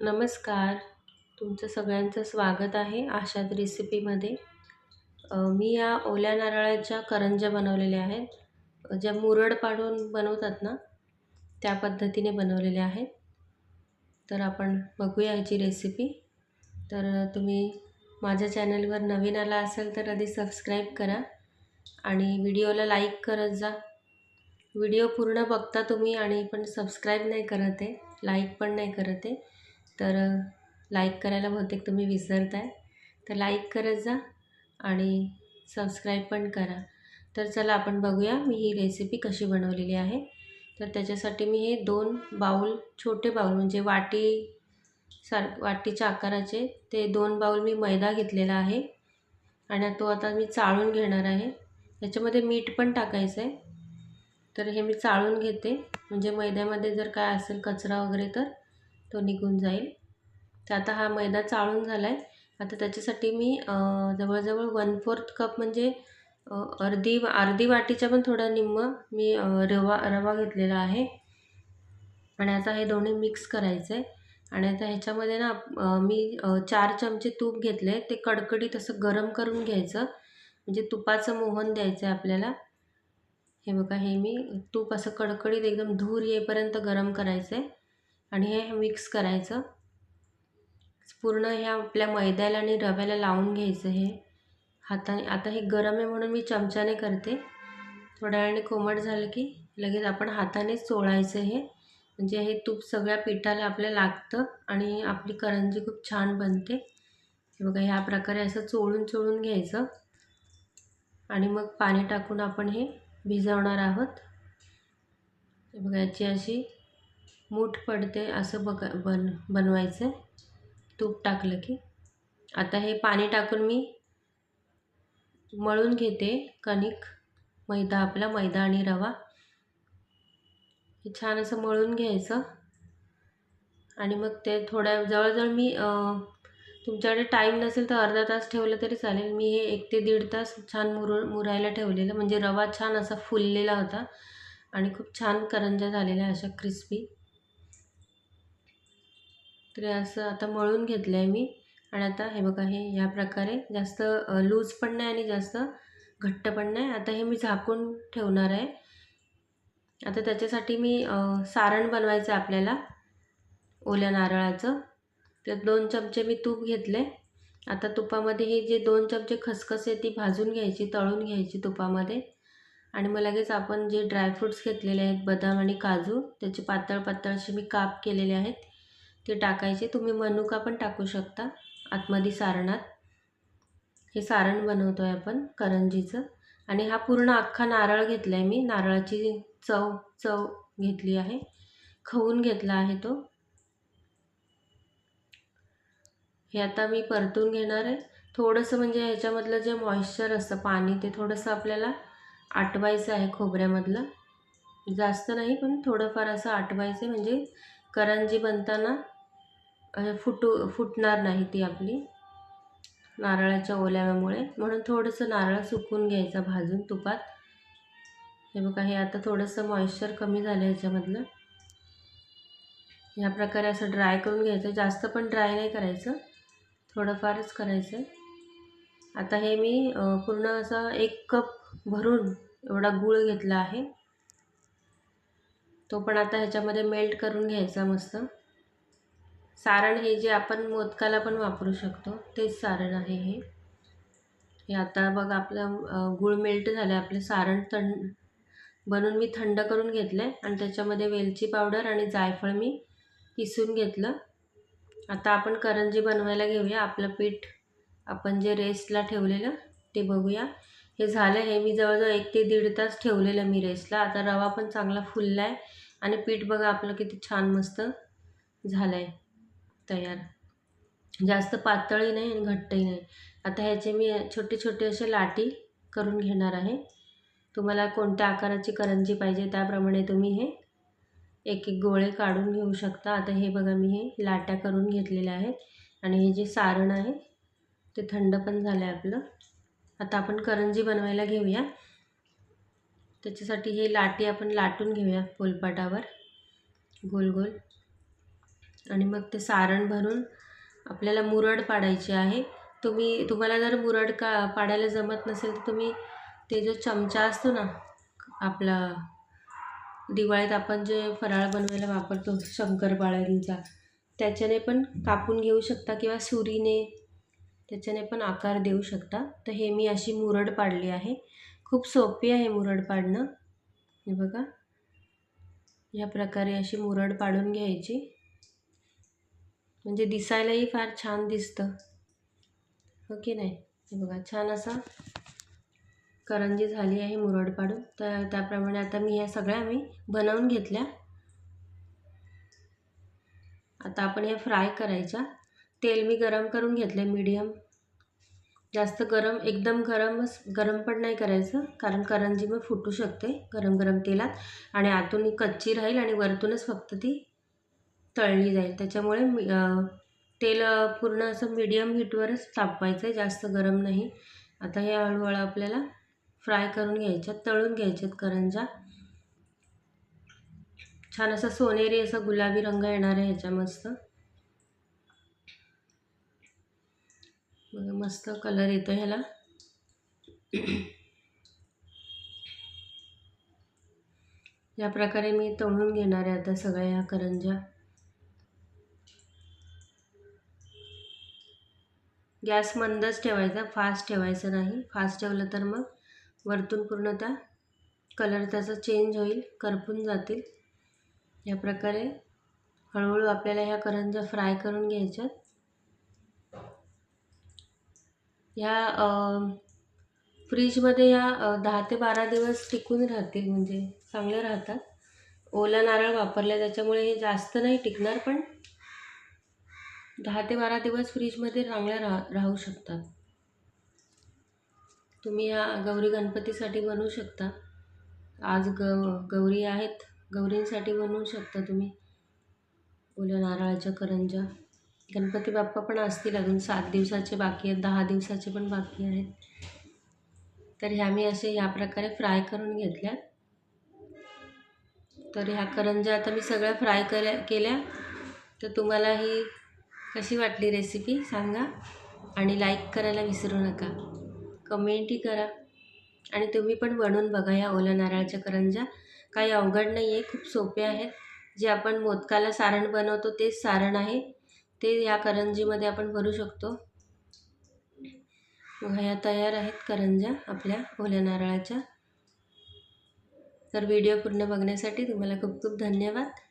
नमस्कार. तुमचं सगळ्यांचं स्वागत आहे आशात रेसिपीमध्ये मी या ओल्या नारळाच्या करंज्या बनवलेल्या आहेत. ज्या मुरड पाडून बनवतात ना त्या पद्धतीने बनवलेल्या आहेत. तर आपण बघूया याची रेसिपी तर तुम्ही माझ्या चॅनलवर नवीन आला असेल तर आधी सबस्क्राईब करा आणि व्हिडिओला लाईक करत जा. व्हिडिओ पूर्ण बघता तुम्ही आणि पण सबस्क्राईब नाही करत आहे लाईक पण नाही करत आहे. तर लाईक करायला बहुतेक तुम्ही विसरत आहे तर लाईक करत जा आणि सबस्क्राईब पण करा. तर चला आपण बघूया मी ही रेसिपी कशी बनवलेली आहे. तर त्याच्यासाठी मी हे दोन बाऊल छोटे बाऊल म्हणजे वाटी सार वाटीच्या आकाराचे ते दोन बाऊल मी मैदा घेतलेला आहे. आणि तो आता मी चाळून घेणार आहे. त्याच्यामध्ये मीठ पण टाकायचं आहे. तर हे मी चाळून घेते. म्हणजे मैद्यामध्ये जर काय असेल कचरा वगैरे तर. तो निघून जाईल. तर आता हा मैदा चाळून झाला आहे आता त्याच्यासाठी मी जवळजवळ वन फोर्थ कप म्हणजे अर्धी अर्धी वाटीच्या पण थोडं निम्म मी रवा रवा घेतलेला आहे. आणि आता हे दोन्ही मिक्स करायचं आहे आणि आता ह्याच्यामध्ये ना मी चार चमचे तूप घेतले. ते कडकडीत असं गरम करून घ्यायचं. म्हणजे तुपाचं मोहन द्यायचं आहे आपल्याला. हे बघा हे मी तूप असं कडकडीत एकदम धूर येईपर्यंत गरम करायचं आहे आणि हे मिक्स करायचं. पूर्ण ह्या आपल्या मैद्याला आणि रव्याला लावून घ्यायचं हे. हाताने आता हे गरम आहे म्हणून मी चमच्याने करते. थोड्या वेळाने कोमट झालं की लगेच आपण हातानेच चोळायचं हे. म्हणजे हे तूप सगळ्या पिठाला आपल्या लागतं आणि आपली करंजी खूप छान बनते. हे बघा ह्या प्रकारे असं चोळून चोळून घ्यायचं. आणि मग पाणी टाकून आपण हे भिजवणार आहोत. हे बघा याची अशी मूठ पडते असं बघा बन बनवायचं. तूप टाकलं की. आता हे पाणी टाकून मी मळून घेते. कणिक मैदा आपला मैदा आणि रवा. हे छान असं मळून घ्यायचं. आणि मग ते थोड्या जवळजवळ मी तुमच्याकडे टाईम नसेल तर अर्धा तास ठेवलं तरी चालेल. मी हे एक ते दीड तास छान मुरू मुरायला ठेवलेलं. म्हणजे रवा छान असा फुललेला होता. आणि खूप छान करंजा झालेल्या अशा क्रिस्पी तर असं आता मळून घेतलं आहे मी. आणि आता हे बघा हे ह्या प्रकारे जास्त लूज पण नाही आणि जास्त घट्ट पण नाही. आता हे मी झाकून ठेवणार आहे. आता त्याच्यासाठी मी सारण बनवायचं आहे आपल्याला ओल्या नारळाचं. त्यात दोन चमचे मी तूप घेतले आता तुपामध्ये हे जे दोन चमचे खसखस आहे ती भाजून घ्यायची तळून घ्यायची तुपामध्ये. आणि मग लगेच आपण जे ड्रायफ्रूट्स घेतलेले आहेत बदाम आणि काजू त्याचे पातळ पातळ मी काप केलेले आहेत. ते टाकायचे. तुम्ही मनुका पण टाकू शकता. आतमध्ये सारणात. हे सारण बनवतो आहे आपण करंजीचं. आणि हा पूर्ण अख्खा नारळ घेतला आहे मी. नारळाची चव चव घेतली आहे. खवून घेतला आहे तो. हे आता मी परतून घेणार आहे. थोडंसं म्हणजे ह्याच्यामधलं जे मॉइश्चर असतं पाणी ते थोडंसं आपल्याला आटवायचं आहे खोबऱ्यामधलं. जास्त नाही पण थोडंफार असं आटवायचं म्हणजे करंजी बनताना फुटू फुटणार नाही ती आपली. नारळाच्या ओल्याव्यामुळे. म्हणून थोडंसं नारळ सुकून घ्यायचा भाजून तुपात. हे बघा हे आता थोडंसं मॉइश्चर कमी झालं ह्याच्यामधलं ह्या प्रकारे असं ड्राय करून घ्यायचं. जास्त पण ड्राय नाही करायचं. थोडंफारच करायचं. आता हे मी पूर्ण असं एक कप भरून एवढा गूळ घेतला आहे. तो पण आता ह्याच्यामध्ये मेल्ट करून घ्यायचा मस्त. सारण हे जे आपण मोदकाला पण वापरू शकतो तेच सारण आहे हे. हे आता बघ आपलं गूळ मेल्ट झालं आहे आपलं सारण थंड बनवून मी थंड करून घेतलं आहे आणि त्याच्यामध्ये वेलची पावडर आणि जायफळ मी किसून घेतलं. आता आपण करंजी बनवायला घेऊया आपलं पीठ आपण जे रेस्टला ठेवलेलं ते बघूया. हे झालं हे मी जवळजवळ एक ते दीड तास ठेवलेलं मी रेस्टला. आता रवा पण चांगला फुलला आहे आणि पीठ बघा आपलं किती छान मस्त झालं आहे तयार. जास्त पातळही नाही आणि घट्टही नाही. आता ह्याचे मी छोटे छोटे असे लाटी करून घेणार आहे. तुम्हाला कोणत्या आकाराची करंजी पाहिजे त्याप्रमाणे तुम्ही हे एक एक गोळे काढून घेऊ शकता. आता हे बघा मी हे लाट्या करून घेतलेल्या आहेत आणि हे जे सारण आहे ते थंड पण झालं आहे आपलं. आता आपण करंजी बनवायला घेऊया. त्याच्यासाठी हे लाटी आपण लाटून घेऊया पोलपाटावर गोल गोल आणि मग ते सारण भरून आपल्याला मुरड पाडायची आहे. तुम्ही तुम्हाला जर मुरड का पाडायला जमत नसेल तर तुम्ही ते जो चमचा असतो ना आपला दिवाळीत आपण जे फराळ बनवायला वापरतो शंकरपाळ्यांचा त्याच्याने पण कापून घेऊ शकता किंवा सुरीने त्याच्याने पण आकार देऊ शकता. तर हे मी अशी मुरड पाडली आहे. खूप सोपी आहे मुरड पाडणं. हे बघा. या प्रकारे अशी मुरड पाडून घ्यायची. म्हणजे दिसायलाही फार छान दिसतं. हो की नाही? हे बघा छान असा करंजी झाली आहे मुरड पाडून. तर त्याप्रमाणे आता मी ह्या सगळ्या मी बनवून घेतल्या. आता आपण हे फ्राय करायच्या. तेल मी गरम करून घेतलं मीडियम. जास्त गरम एकदम गरमच गरम पण नाही करायचं कारण करंजी मग फुटू शकते गरम गरम तेलात. आणि आतून कच्ची राहील आणि वरतूनच फक्त ती तळली जाईल. त्याच्यामुळे तेल पूर्ण असं मीडियम हीटवरच तापवायचं आहे जास्त गरम नाही. आता हे हळूहळू आपल्याला फ्राय करून घ्यायच्यात तळून घ्यायच्यात करंजा. छान असा सोनेरी असा गुलाबी रंग येणार आहे ह्याच्या मस्त. मस्त कलर येतो ह्याला. या प्रकारे मी तळून घेणार आहे आता सगळ्या ह्या करंजा. गॅस मंदच ठेवायचा फास्ट ठेवायचं नाही. फास्ट ठेवलं तर मग वरतून पूर्ण त्या कलर त्याचा चेंज होईल करपून जातील. या प्रकारे हळूहळू आपल्याला ह्या करंजा फ्राय करून घ्यायच्यात. ह्या फ्रीजमध्ये ह्या दहा ते बारा दिवस टिकून राहतील म्हणजे चांगले राहतात. ओला नारळ वापरला त्याच्यामुळे हे जास्त नाही टिकणार पण दहा ते बारा दिवस फ्रीजमध्ये चांगल्या राह राहू शकतात. तुम्ही ह्या गौरी गणपतीसाठी बनवू शकता. आज ग गौरी आहेत. गौरींसाठी बनवू शकता तुम्ही. ओल्या नारळाच्या करंजा गणपती बाप्पा पण असतील अजून. सात दिवसाचे बाकी आहेत. दहा दिवसाचे पण बाकी आहेत. तर ह्या मी असे ह्या प्रकारे फ्राय करून घेतल्या. तर ह्या करंजा आता मी सगळ्या फ्राय केल्या केल्या. तर तुम्हाला ही कशी वाटली रेसिपी सांगा. आणि लाईक करायला विसरू नका. कमेंटही करा. आणि तुम्ही पण बनवून बघा या ओल्या नारळाच्या करंजा काही अवघड नाही आहे खूप सोपे आहेत. जे आपण मोदकाला सारण बनवतो तेच सारण आहे. ते या करंजीमध्ये आपण भरू शकतो. ह्या तयार आहेत करंजा आपल्या ओल्या नारळाच्या. तर व्हिडिओ पूर्ण बघण्यासाठी तुम्हाला खूप खूप धन्यवाद.